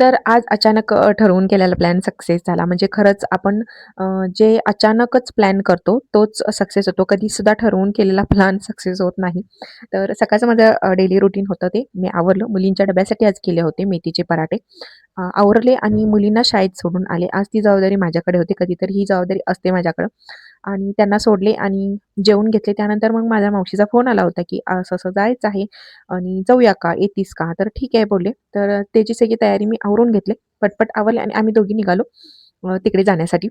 तर आज अचानक ठरवून केलेला प्लॅन सक्सेस झाला. म्हणजे खरंच आपण जे अचानकच प्लॅन करतो तोच सक्सेस होतो. कधीसुद्धा ठरवून केलेला प्लॅन सक्सेस होत नाही. तर सकाळचं माझं डेली रुटीन होतं ते. मी आवरलं. मुलींच्या डब्यासाठी आज केले होते मेथीचे पराठे. आवरले आणि मुलींना शाळेत सोडून आले. आज ती जबाबदारी माझ्याकडे होती. कधीतरी ही जबाबदारी असते माझ्याकडं आणि त्यांना सोडले आणि जेवून घेतले. त्यानंतर मग माझ्या मावशीचा फोन आला होता, की असं-असं जायचं आहे आणि जाऊया का? येतीस का? तर ठीक आहे बोलले. तर त्याची सगळी तयारी मी आवरून घेतले पटपट आवरले आणि आम्ही दोघी निघालो तिकडे जाण्यासाठी.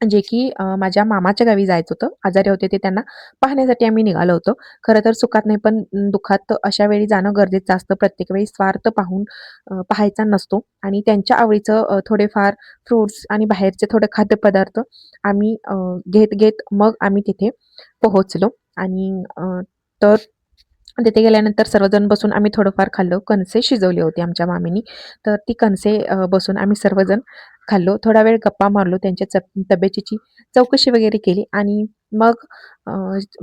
जे की माझ्या मामाच्या गावी जायचं होतं. आजारी होते ते त्यांना पाहण्यासाठी आम्ही निघालो होतो. खरं तर सुखात नाही पण दुःखात अशा वेळी जाणं गरजेचं असतं. प्रत्येक वेळी स्वार्थ पाहून पाहायचा नसतो आणि त्यांच्या आवडीचं थोडेफार फ्रुट्स आणि बाहेरचे थोडे खाद्यपदार्थ आम्ही घेत-घेत मग आम्ही तिथे पोहोचलो आणि तर तिथे गेल्यानंतर सर्वजण बसून आम्ही थोडंफार खाल्लो कणसे शिजवले होते आमच्या मामीनी. तर ती कणसे बसून आम्ही सर्वजण खाल्लो. थोडा वेळ गप्पा मारलो. त्यांच्या च तब्येतीची चौकशी वगैरे केली आणि मग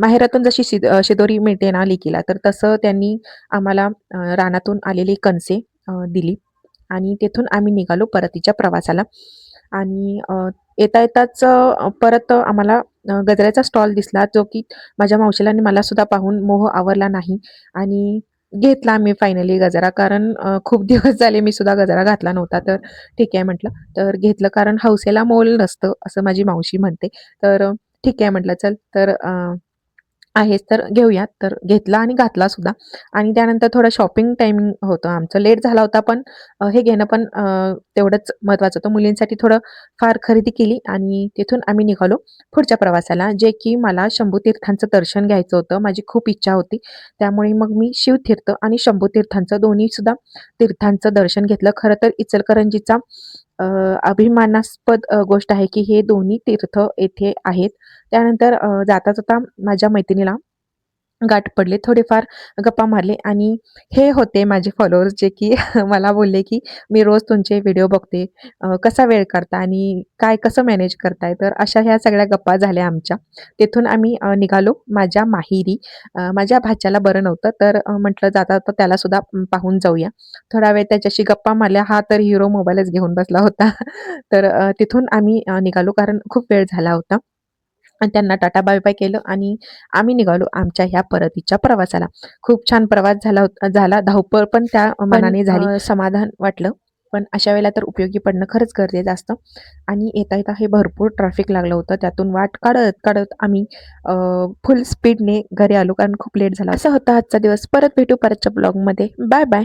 माहेरातून जशी शिद शिदोरी मिळते ना लेकीला, तर तसं त्यांनी आम्हाला रानातून आलेली कणसे दिली आणि तेथून आम्ही निघालो परतीच्या प्रवासाला आणि येता-येताच परत आम्हाला गजऱ्याचा स्टॉल दिसला, जो की माझ्या मावशीला आणि मला सुद्धा पाहून मोह आवरला नाही आणि घेतला आम्ही फायनली गजरा. कारण खूप दिवस झाले मी सुद्धा गजरा घातला नव्हता. तर ठीक आहे म्हटलं. तर घेतलं कारण हौसेला मोल नसतं, असं माझी मावशी म्हणते. तर ठीक आहे म्हटलं चल तर आहेच तर घेऊयात. तर घेतला आणि घातला सुद्धा आणि त्यानंतर थोडं शॉपिंग टायमिंग होतं आमचं. लेट झाला होता पण हे घेणं पण तेवढंच महत्त्वाचं होतं. मुलींसाठी थोडं फार खरेदी केली आणि तिथून आम्ही निघालो पुढच्या प्रवासाला, जे की मला शंभूतीर्थांचं दर्शन घ्यायचं होतं. माझी खूप इच्छा होती. त्यामुळे मग मी शिवतीर्थ आणि शंभूतीर्थांचं दोन्हीसुद्धा तीर्थांचं दर्शन घेतलं. खरं तर इचलकरंजीचा अभिमानास्पद गोष्ट आहे, की हे दोन्ही तीर्थ येथे आहेत. त्यानंतर अ, जाता-जाता माझ्या मैत्रिणीला गाठ पडले. थोडेफार गप्पा मारले आणि हे होते माझे फॉलोअर्स जे की मला बोलले, की "मी रोज तुमचे व्हिडिओ बघते. कसा वेळ करता आणि काय कसं मॅनेज करताय?" तर अशा ह्या सगळ्या गप्पा झाल्या आमच्या. तिथून आम्ही निघालो माझ्या माहिरी माझ्या भाच्याला बरं नव्हतं, तर म्हटलं जाता तर त्यालासुद्धा सुद्धा पाहून जाऊया. थोडा वेळ त्याच्याशी गप्पा मारल्या. हा तर हिरो मोबाईलच घेऊन बसला होता. तर तिथून आम्ही निघालो कारण खूप वेळ झाला होता. आणि त्यांना टाटा बाय-बाय केलं आणि आम्ही निघालो आमच्या ह्या परतीच्या प्रवासाला. खूप छान प्रवास झाला झाला. धावपळ पण त्या मानाने झाली. समाधान वाटलं. पण अशा वेळेला तर उपयोगी पडणं खरंच गरजेचं असतं आणि येता-येता हे भरपूर ट्रॅफिक लागलं होतं. त्यातून वाट काढत-काढत आम्ही अ, फुल स्पीडने घरी आलो कारण खूप लेट झाला. असा होता आजचा दिवस. परत भेटू परतच्या ब्लॉगमध्ये. बाय-बाय.